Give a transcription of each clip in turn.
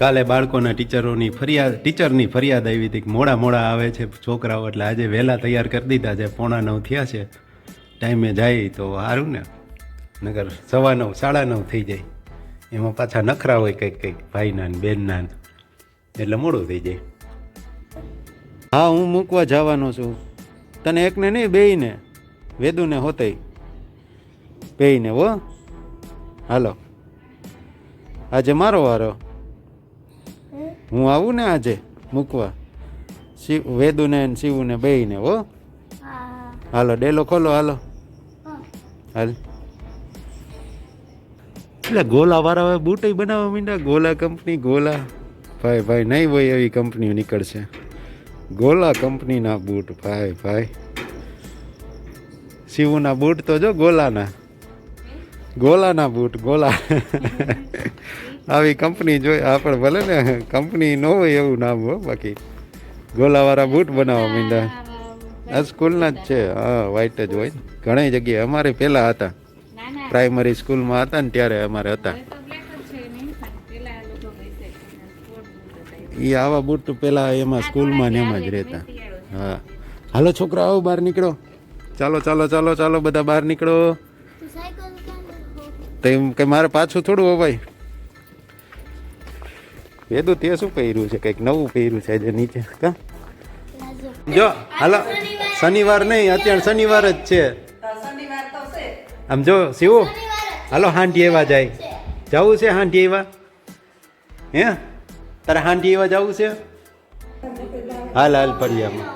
કાલે બાળકોના ટીચરોની ફરિયાદ, ટીચરની ફરિયાદ આવી હતી મોડા મોડા આવે છે છોકરાઓ, એટલે આજે વહેલા તૈયાર કરી દીધા છે, પોણા નવ થયા છે. ટાઈમે જાય તો સારું ને. નગર સવા નવ, સાડા નવ થઈ જાય. એમાં પાછા નખરા હોય કંઈક કંઈક, ભાઈના બેનના એટલે મોડું થઈ જાય. હા, હું મૂકવા જવાનો છું. તને એકને નહીં, બેયને. વેદુને હોતે બેયને, હો. હાલો. આજે મારો વારો. હું આવું ને આજે? મૂકવા. શિવ વેદુને ને શિવુને બેયને હો? હાલો ડેલો ખોલો હાલો. હાલ. એટલે ગોલા વાળા બૂટ બનાવવા માંડ્યા? ગોલા કંપની ગોલા. ભાઈ ભાઈ નહીં હોય એવી કંપનીઓ નીકળશે. ગોલા કંપનીના બૂટ ભાઈ ભાઈ. શિવુના બૂટ તો જો ગોલાના. ગોલાના બૂટ ગોલા. આવી કંપની જોઈ આપણે ભલે ને કંપની ન હોય એવું નામ હો બાકી. ગોલાવાળા બૂટ બનાવવા માંડ્યા આ સ્કૂલના જ છે. હા વ્હાઈટ જ હોય. ઘણી જગ્યાએ અમારે પહેલાં હતા. પ્રાઇમરી સ્કૂલમાં હતા ને ત્યારે અમારે હતા. એ. આવા બૂટ તો પહેલાં એમાં સ્કૂલમાં ને એમાં જ રહેતા. હા. હાલો છોકરા આવો બહાર નીકળો. ચાલો ચાલો ચાલો ચાલો બધા બહાર નીકળો. તો એમ કે મારે પાછું થોડું હો ભાઈ. વેદુ તે શું પહેર્યું છે? કંઈક નવું પહેર્યું છે આજે નીચે, કા? જો, હાલો. શનિવાર નહીં, અત્યારે શનિવાર જ છે. આમ જો, શિવ. હાલો હાંડી એવા જાય. જવું છે હાંડી એવા? હે? તારે હાંડી એવા જવું છે? હાલ હાલ ફળિયામાં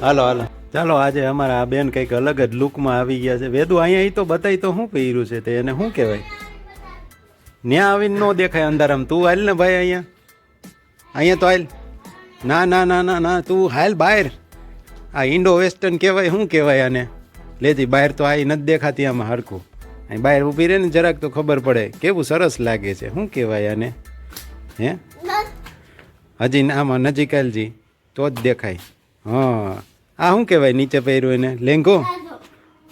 હાલો હાલો. ચાલો, આજે અમારા આ બેન કંઈક અલગ જ લુકમાં આવી ગયા છે. વેદુ અહીંયા તો બતાવી તો શું પહેર્યું છે તે? એને શું કહેવાય? ન્યા આવીને ન દેખાય અંધારામાં. તું હાલ ને ભાઈ અહીંયા? અહીંયા તો હાલ. ના ના ના ના ના તું હાલ બહાર. આ ઇન્ડો વેસ્ટર્ન કહેવાય શું કહેવાય આને? લેજી બહાર તો આવી નથી દેખાતી આમાં હરખું. અહીં બહાર ઊભી રહે ને જરાક તો ખબર પડે. કેવું સરસ લાગે છે શું કહેવાય આને? હે? હજી આમાં નજીક આલજી તો જ દેખાય. હા. આ શું કહેવાય નીચે પહેર્યું એને? લેંઘો.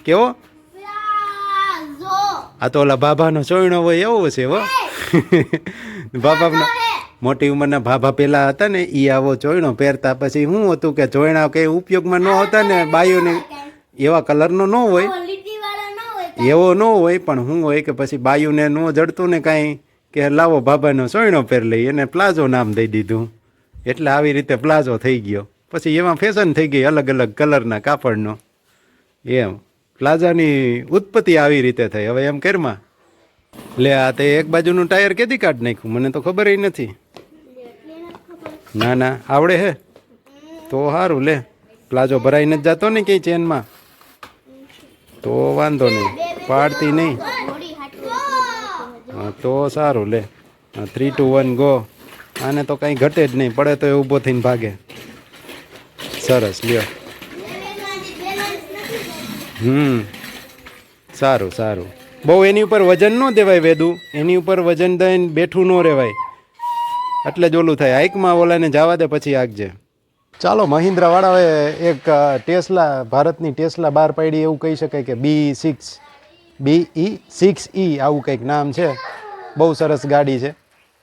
કેવો? આ તો ઓલા ભાભાનો ચોયણો હોય એવો છે હો. ભાભાનો મોટી ઉંમરના ભાભા પેલા હતા ને એ આવો ચોયણો પહેરતા પછી શું હતું કે ચોયણા કઈ ઉપયોગમાં ન હતા ને બાયોને એવા કલરનો ન હોય. એવો ન હોય પણ શું હોય કે પછી બાયુને ન જડતું ને કાંઈ કે લાવો ભાભાનો ચોયણો પહેર લઈ એને પ્લાઝો નામ દઈ દીધું. એટલે આવી રીતે પ્લાઝો થઈ ગયો. પછી એમાં ફેશન થઈ ગઈ અલગ અલગ કલરના કાપડનો. એમ. પ્લાઝાની ઉત્પત્તિ આવી રીતે થઈ. હવે એમ કેરમાં લે, આ તે એક બાજુનું ટાયર કેદી કાઢ નાખ્યું? મને તો ખબર નથી. ના ના, આવડે હે. તો સારું લે. પ્લાઝો ભરાઈને જ જતો ને ક્યાંય ચેનમાં. તો વાંધો નહીં. પાડતી નહીં. હા, તો સારું, લે. થ્રી ટુ વન ગો આને તો કંઈ ઘટે જ નહીં. પડે તો એ ઊભો થઈને ભાગે. સરસ, લ્યો. હમ. સારું સારું. બહુ એની ઉપર વજન ન દેવાય વેદું. એની ઉપર વજન દઈને બેઠું ન રહેવાય એટલે જ ઓલું થાય. હાઇકમાં ઓલાને જવા દે પછી આગજે ચાલો, મહિન્દ્રાવાળાએ એક ટેસ્લા, ભારતની ટેસ્લા બહાર પાડી એવું કહી શકાય કે બી સિક્સ, બી ઈ સિક્સ ઈ આવું કંઈક નામ છે. બહુ સરસ ગાડી છે.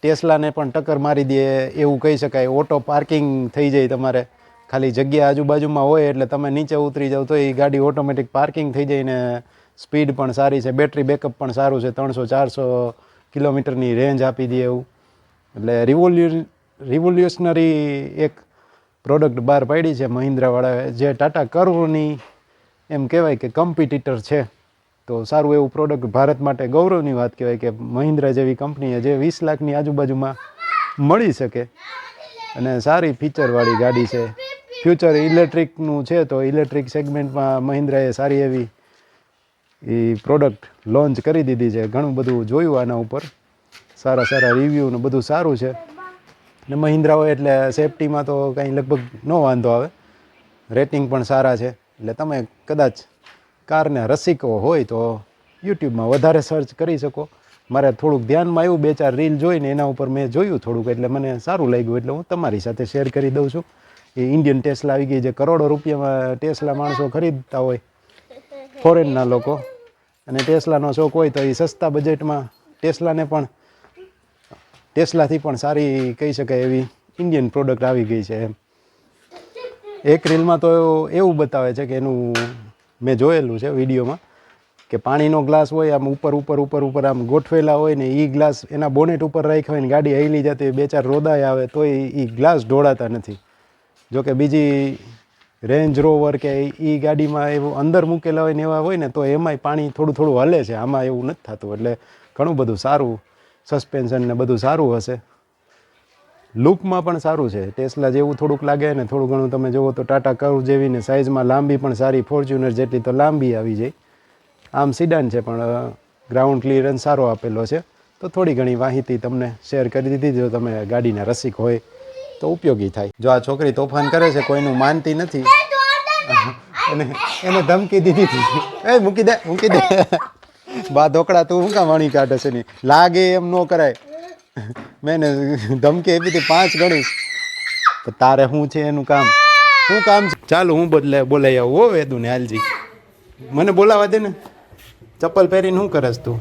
ટેસ્લાને પણ ટક્કર મારી દે એવું કહી શકાય. ઓટો પાર્કિંગ થઈ જાય તમારે. ખાલી જગ્યા આજુબાજુમાં હોય એટલે તમે નીચે ઉતરી જાવ તો એ ગાડી ઓટોમેટિક પાર્કિંગ થઈ જાય ને સ્પીડ પણ સારી છે. બેટરી બેકઅપ પણ સારું છે. ત્રણસો, ચારસો કિલોમીટરની રેન્જ આપી દે એવું. એટલે રિવોલ્યુ, રિવોલ્યુશનરી એક પ્રોડક્ટ બહાર પાડી છે મહિન્દ્રાવાળાએ જે ટાટા કર્વની એમ કહેવાય કે કમ્પિટિટર છે. તો સારું એવું પ્રોડક્ટ ભારત માટે ગૌરવની વાત કહેવાય કે મહિન્દ્રા જેવી કંપનીએ જે વીસ લાખની આજુબાજુમાં મળી શકે. અને સારી ફીચરવાળી ગાડી છે. ફ્યુચર ઇલેક્ટ્રિકનું છે તો ઇલેક્ટ્રિક સેગમેન્ટમાં મહિન્દ્રાએ સારી એવી એ પ્રોડક્ટ લોન્ચ કરી દીધી છે. ઘણું બધું જોયું આના ઉપર. સારા સારા રિવ્યૂ ને બધું સારું છે. ને મહિન્દ્રા હોય એટલે સેફટીમાં તો કાંઈ લગભગ ન વાંધો આવે. રેટિંગ પણ સારા છે. એટલે તમે કદાચ કારને રસિકો હોય તો યુટ્યુબમાં વધારે સર્ચ કરી શકો. મારે થોડુંક ધ્યાનમાં આવ્યું, બે ચાર રીલ જોઈને એના ઉપર મેં જોયું થોડુંક, એટલે મને સારું લાગ્યું, એટલે હું તમારી સાથે શેર કરી દઉં છું. એ ઇન્ડિયન ટેસ્લા આવી ગઈ જે કરોડો રૂપિયામાં ટેસ્લા માણસો ખરીદતા હોય ફોરેનના લોકો. અને ટેસ્લાનો શોખ હોય તો એ સસ્તા બજેટમાં ટેસ્લાને પણ ટેસ્લાથી પણ સારી કહી શકાય એવી ઇન્ડિયન પ્રોડક્ટ આવી ગઈ છે એમ. એક રીલમાં તો એવું બતાવે છે કે એનું મેં જોયેલું છે વિડીયોમાં કે પાણીનો ગ્લાસ હોય આમ ઉપર ઉપર ઉપર ઉપર આમ ગોઠવેલા હોય ને એ ગ્લાસ એના બોનેટ ઉપર રાખ્યા હોય ને ગાડી હૈલી જતી બે ચાર રોદાય આવે તોય એ ગ્લાસ ઢોળાતા નથી. જો કે બીજી રેન્જ રોવર કે એ ગાડીમાં એવું અંદર મૂકેલા હોય ને એવા હોય ને તો એમાંય પાણી થોડું થોડું હલે છે. આમાં એવું નથી થતું. એટલે ઘણું બધું સારું સસ્પેન્શન ને બધું સારું હશે. લુકમાં પણ સારું છે. ટેસ્લા જેવું થોડુંક લાગે ને થોડું ઘણું તમે જુઓ તો ટાટા કર્વ જેવી ને સાઇઝમાં લાંબી પણ સારી ફોર્ચ્યુનર જેટલી તો લાંબી આવી જાય. આમ સિડાન છે પણ ગ્રાઉન્ડ ક્લિયરન્સ સારો આપેલો છે. તો થોડી ઘણી માહિતી તમને શેર કરી દીધી. જો તમે ગાડીના રસિક હોય તો ઉપયોગી થાય. જો આ છોકરી તોફાન કરે છે કોઈનું માનતી નથી. એને એને ધમકી દીધી હતી. એ મૂકી દે મૂકી દે. બા ઢોકળા તું શું કામ વાણી કાઢે છે નહીં લાગે એમ ન કરાય. મેં ને ધમકી આપી હતી પાંચ ગણીશ તો તારે શું છે એનું કામ? શું કામ છે? ચાલો હું બદલે બોલાઈ આવું હો વેદુ ને હાલજી. મને બોલાવા દે ને. ચપ્પલ પહેરીને શું કરસ તું?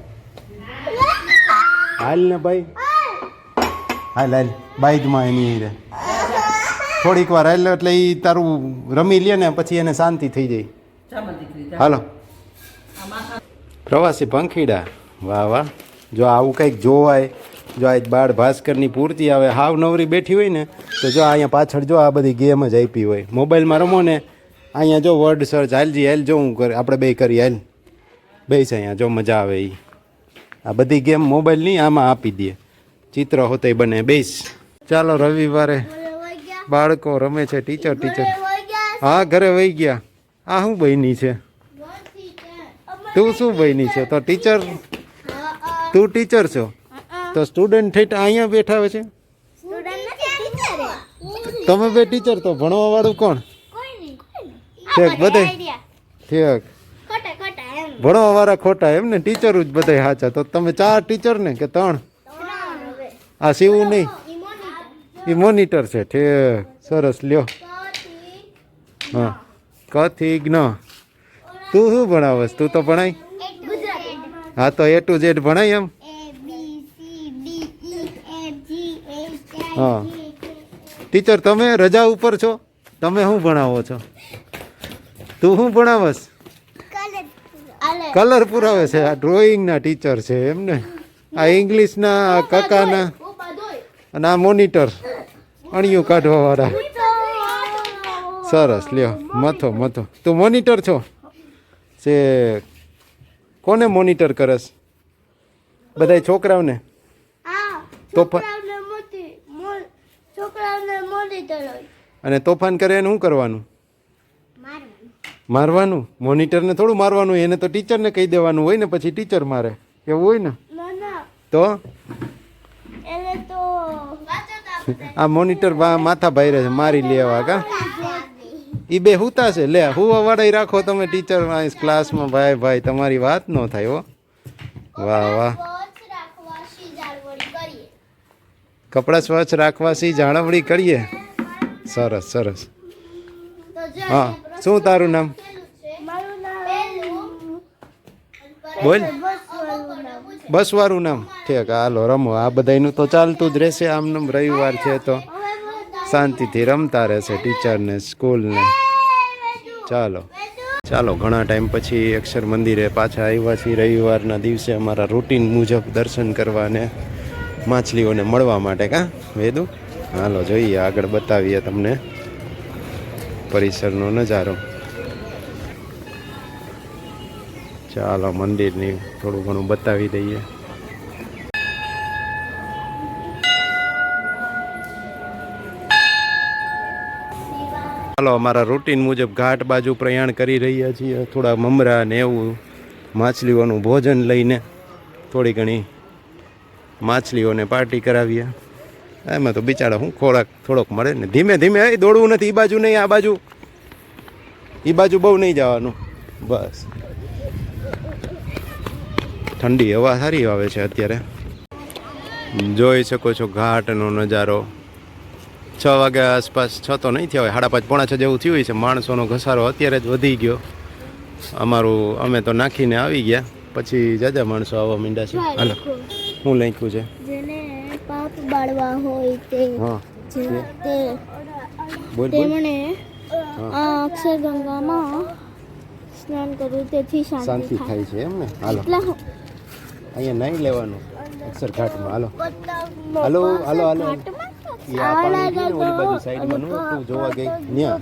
હાલ ને ભાઈ. હાલ. હાલ બાઈકમાં એની રે થોડીક વાર એટલે એટલે એ તારું રમી લે ને પછી એને શાંતિ થઈ જાય. હાલો. પ્રવાસી પંખીડા. વાહ વાહ. જો આવું કંઈક જોવાય જો આ બાળ ભાસ્કરની પૂર્તિ આવે હાવ નવરી બેઠી હોય ને તો જો અહીંયા પાછળ જો આ બધી ગેમ જ આપી હોય. મોબાઈલમાં રમો ને અહીંયા જો વર્ડ સર્ચ હાલજી હાલ જો હું કરે આપણે બે કરી હાલ. બેસ અહીંયા જો મજા આવે એ આ બધી ગેમ મોબાઈલની આમાં આપી દે. ચિત્ર હોતે બને બેસ. ચાલો રવિવારે બાળકો રમે છે ટીચર ટીચર હા, ઘરે વહી ગયા. આ શું બહેની છે? તું શું બહેની છે? તો ટીચર તું ટીચર છો? તો સ્ટુડન્ટ થઈ અહીંયા બેઠા છે? તમે બે ટીચર તો ભણવા વાળું કોણ? ઠેક, બધે? ઠેક. ભણવા વાળા ખોટા એમ ને ટીચર જ બધા સાચા તો તમે ચાર ટીચર ને કે ત્રણ? આ સીવું નહીં. એ મોનિટર છે, ઠે, સરસ, લ્યો. હા. કથી જ્ઞ તું શું ભણાવસ? તું તો ભણાય? હા, તો એ ટુ ઝેડ ભણાય એમ? હા. ટીચર તમે રજા ઉપર છો? તમે શું ભણાવો છો? તું શું ભણાવસ? કલર પુરાવે છે. આ ડ્રોઈંગના ટીચર છે એમ ને, આ ઇંગ્લિશના કાકાના, અને આ મોનિટર અણિયું કાઢવા વાળા સરસ લ્યો મથો મથો. તું મોનિટર છો? જે કોને મોનિટર કરસ? બધા છોકરાઓને? અને તોફાન કરે એને શું કરવાનું? મારવાનું. મોનિટરને થોડું મારવાનું એને તો ટીચરને કહી દેવાનું હોય ને પછી ટીચર મારે. એવું હોય ના. તો? એને તો આ મોનિટર માથા ભાઈ છે મારી લેવા કા? એ બે હુતા છે લે હુવા વાળા રાખો તમે ટીચર ક્લાસમાં ભાઈ ભાઈ તમારી વાત ન થાય હો. વાહ વાહ. કપડાં સ્વચ્છ રાખવા સી જાળવણી કરીએ. સરસ સરસ. હા શું તારું નામ બોલ. બસવાળું નામ. ઠીક, હાલો, રમો. આ બધાયનું તો ચાલતું જ રહેશે. આમનું રવિવાર છે તો. શાંતિથી રમતા રહેશે ટીચરને, સ્કૂલને. ચાલો. ચાલો, ઘણા ટાઈમ પછી અક્ષર મંદિરે પાછા આવ્યા છીએ. રવિવારના દિવસે અમારા રૂટીન મુજબ દર્શન કરવાને માછલીઓને મળવા માટે, કાં, વેદુ? હાલો, જોઈએ, આગળ બતાવીએ તમને પરિસરનો નજારો. ચાલો મંદિરની થોડું ઘણું બતાવી દઈએ. ચાલો અમારા રૂટીન મુજબ ઘાટ બાજુ પ્રયાણ કરી રહ્યા છીએ. થોડા મમરા ને એવું માછલીઓનું ભોજન લઈને થોડી ઘણી માછલીઓને પાર્ટી કરાવીએ. એમાં તો બિચારા શું ખોરાક થોડોક મળે ને ધીમે ધીમે દોડવું નથી એ બાજુ નહીં, આ બાજુ. એ બાજુ બહુ નહીં જવાનું. બસ. ઠંડી હવા સારી આવે છે અત્યારે. જોઈ શકો છો ઘાટનો નજારો. છ વાગ્યા આસપાસ છ તો નહીં થયા હોય સાડા પાંચ પોણા છ જેવું થયું હોય છે. માણસોનો ઘસારો અત્યારે જ વધી ગયો. અમારું અમે તો નાખીને આવી ગયા. પછી જાજા માણસો આવવા માંડ્યા છે. હાલો હું લખ્યું છે? પાપ હોય તે તેમણે અક્ષરગંગામાં સ્નાન કર્યું તેથી શાંતિ થાય. છે એમ ને હાલો અહીંયા નહીં લેવાનું. અક્ષર ઘાટમાં. હાલો. હાલો હાલો, હાલો. આ પાણી છે ને ઓલી બાજુ સાઈડમાં તું જોવા ગઈ. ત્યાં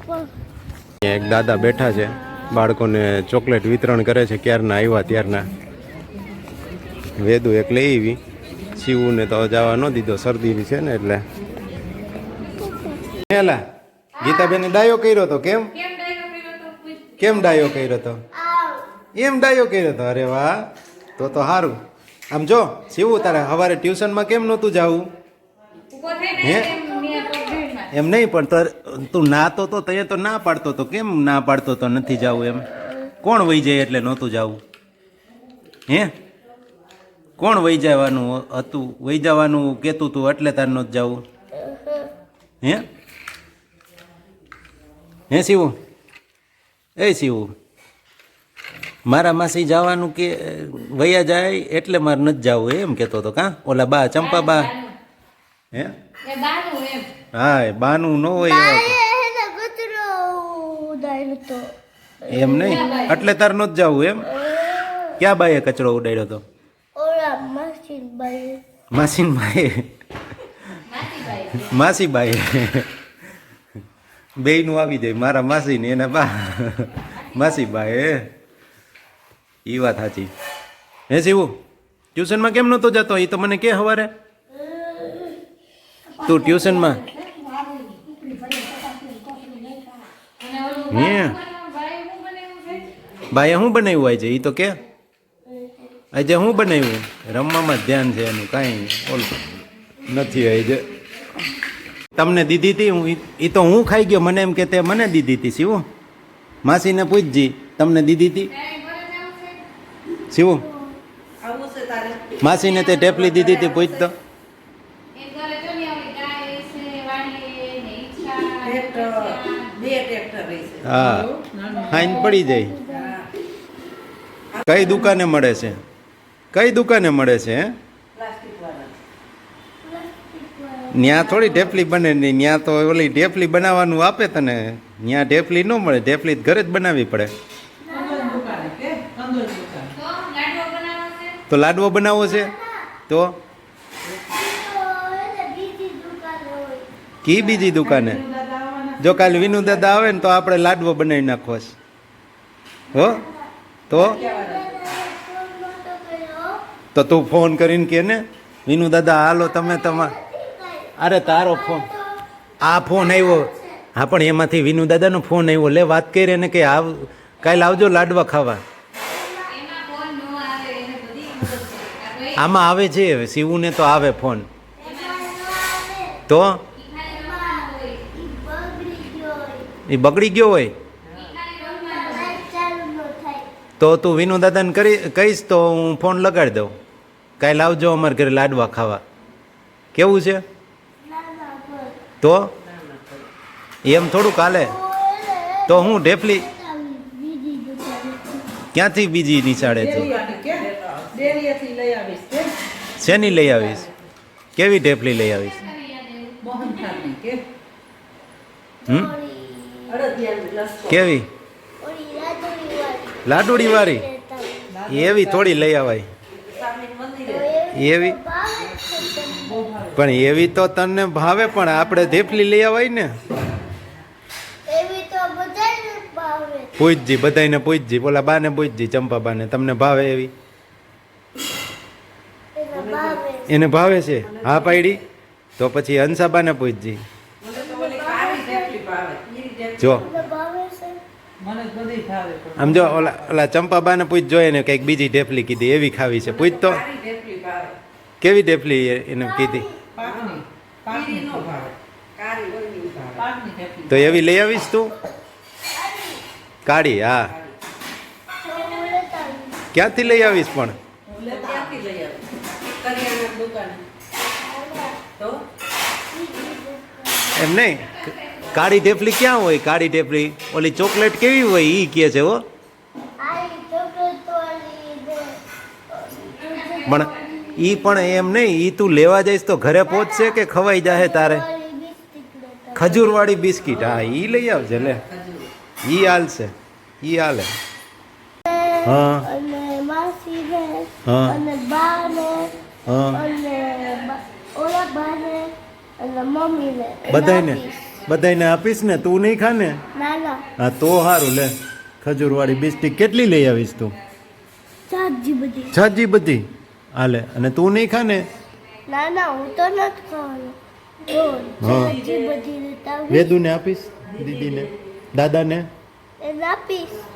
એક દાદા બેઠા છે. બાળકોને ચોકલેટ વિતરણ કરે છે ક્યારના આવ્યા ત્યારના. વેદુ એક લઈ આવી. શિવને તો જવા ન દીધો શરદી છે ને એટલે. હેલા ગીતાબેને ડાયો કર્યો તો કેમ? કેમ ડાયો કર્યો તો? એમ ડાયો કર્યો તો? અરે વાહ તો તો સારું આમ જો શિવું તારે. સવારે ટ્યુશનમાં કેમ નહોતું જાવું? હે? એમ નહીં પણ તું નાતો તો તે તો ના પાડતો તો કેમ ના પાડતો તો નથી જાવું એમ? કોણ વહી જાય એટલે નહોતું જાવું? હે? કોણ વહી જવાનું હતું? વહી જવાનું કહેતું તું એટલે તાર નહોતું જાવું? હે? હે શિવું? એ શિવું મારા માસી જવાનું કે વયા જાય એટલે મારે નથી જવું એમ કહેતો હતો. કાં? ઓલા બા ચંપા બા. હે? હા એ બાનું ન હોય એમ નહીં? એટલે તાર ન જવું એમ? ક્યાં બાએ કચરો ઉડાડ્યો હતો ઓલા મશીન માસીન ભાઈ માસી બાએ. બેયનું આવી જાય મારા માસી ને એના બા. માસી બાએ. એ વાત સાચી. હે શિવું, ટ્યુશનમાં કેમ નહોતો જતો? એ તો મને કે હવારે. તું ટ્યુશનમાં? હે? બાએ શું બનાવ્યું આજે? એ તો કે. આજે શું બનાવ્યું? રમવામાં ધ્યાન છે એનું, કાંઈ ઓલું નથી આજે. તમને દીધી હતી હું એ તો હું ખાઈ ગયો. મને એમ કે તે મને દીધી હતી શિવ. માસીને પૂછજી, તમને દીધી હતી શિવું માસીને તે ટેપલી દીધી હતી પૂછ તો. હા. ફાઈન પડી જાય. કઈ દુકાને મળે છે? કઈ દુકાને મળે છે હે? ન્યા થોડી ઢેફલી બને નહીં ન્યા તો ઓલી ઢેફલી બનાવવાનું આપે તને. ન્યા ઢેફલી ન મળે ઢેફલી ઘરે જ બનાવવી પડે. તો લાડવો બનાવવો છે? તો? કી બીજી દુકાને? જો કાલે વિનુ દાદા આવે ને તો આપણે લાડવો બનાવી નાખવો છે. હો? તો? તો તું ફોન કરીને કે ને, વિનુ દાદા, હાલો તમે તમાર અરે તારો ફોન, આ ફોન આવ્યો. હા, પણ એમાંથી વિનુ દાદાનો ફોન આવ્યો. લે, વાત કરી એને કે આવ, કાલે આવજો લાડવા ખાવા. આમાં આવે છે શિવુને તો આવે ફોન. તો? એ બગડી ગયો હોય? તો તું વિનુ દાદાને કરી, કહીશ તો હું ફોન લગાડી દઉં. કાંઈ લાવજો અમારે ઘરે લાડવા ખાવા. કેવું છે? તો? એમ થોડુંક હાલે. તો હું ઢેફલી ક્યાંથી બીજી નિશાળેથી? ડેરીએથી લઈ આવીશ કે શેની લઈ આવીશ? કેવી ઢેફલી લઈ આવીશ? મોહનથાળની કે હમ? કેવી? લાડુડી વાળી એવી થોડી લઈ આવાય. એવી? પણ એવી તો તને ભાવે પણ આપણે ઢેફલી લઈ આવાય ને. પૂછજી બધાને પૂછજી બોલા બાને પૂછજી ચંપા બાને તમને ભાવે એવી એને ભાવે એને ભાવે છે? હા પાડી તો પછી હંસાબાને પૂછજી. જો. એને ભાવે છે મને જ બધી ભાવે પણ. આમ જો ઓલા ઓલા ચંપાબાને પૂછ જોઈએ ને કંઈક બીજી ઢેફલી કીધી એવી ખાવી છે. પૂછ તો. કેવી ઢેફલી એ- એને કીધી? તો એવી લઈ આવીશ તું? કાળી હા. ક્યાંથી લઈ આવીશ પણ હું લે ત્યાંથી લઈ આવું કરિયાણા દુકાને તો એમ નહીં? કાળી ઢેફલી ક્યાં હોય? કાળી ઢેફલી ઓલી ચોકલેટ કેવી હોય એ કહે છે હો. પણ એ પણ એમ નહીં એ તું લેવા જઈશ તો ઘરે પહોંચશે કે ખવાઈ જાહે તારે? ખજૂરવાળી બિસ્કિટ. હા એ લઈ આવજે લે. એ ઈ હાલશે એ હાલે હા. અને માસી હા. હા. અને બા- ઓલા બા ને અને મમ્મી ને બધાયને? બધાયને આપીશ ને? તું નહીં ખા ને? ના ના. હા તો સારું લે. ખજૂરવાળી બિસ્ટી કેટલી લઈ આવીશ તું? છાજી બધી. હાલે અને તું નહીં ખાને ના? ના હું તો નથી ખાવાનું. વેદુને આપીશ દીદીને? દાદાને?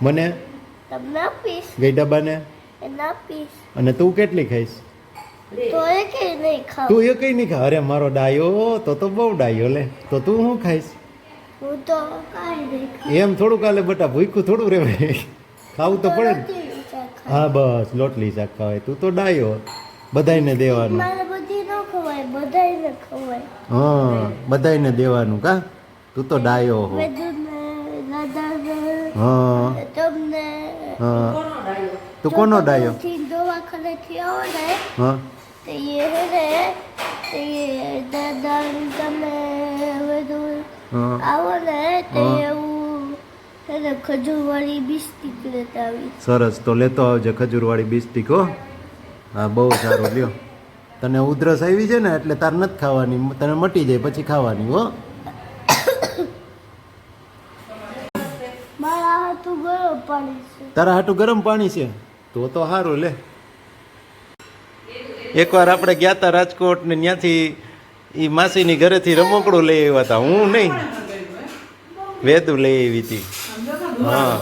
મને? ગઈડાબાને અને તું કેટલી ખાઈશ? તો એ કે નહીં ખાવ. તું એ કઈ નહીં ખા અરે મારો ડાયો તો તો બહુ ડાયો લે. તો તું શું ખાઈશ? હું તો કાંઈ નહીં એમ થોડું કાલે બટા ભૂખ્યું થોડું રહેવાય. ખાવું તો પડે ને. હા બસ લોટલી શાક ખાવાય. તું તો ડાયો. બધાયને દેવાનું. બધાયને ખવાય. હા બધાયને દેવાનું કા? તું તો ડાયો હો. હા. તમને હા. તું કોનો ડાયો? થી આવો ને હા. તે એ હે ને તે દાદા તમે બધું આવો ને તે એવું ખજૂરવાળી બિસ્કિટ લેતા આવી સરસ તો લેતો આવજે ખજૂરવાળી બિસ્ટિક હો. હા બહુ સારું લ્યો. તને ઉધરસ આવી છે ને એટલે તાર નથી ખાવાની તને મટી જાય પછી ખાવાની હો. તારા હાટું ગરમ પાણી છે? તો તો સારું લે. એકવાર આપણે ગયા હતા રાજકોટ ને ત્યાંથી એ માસીની ઘરેથી રમકડું લઈ આવ્યા હતા હું નહીં. વેદુ લઈ આવી હતી. હા.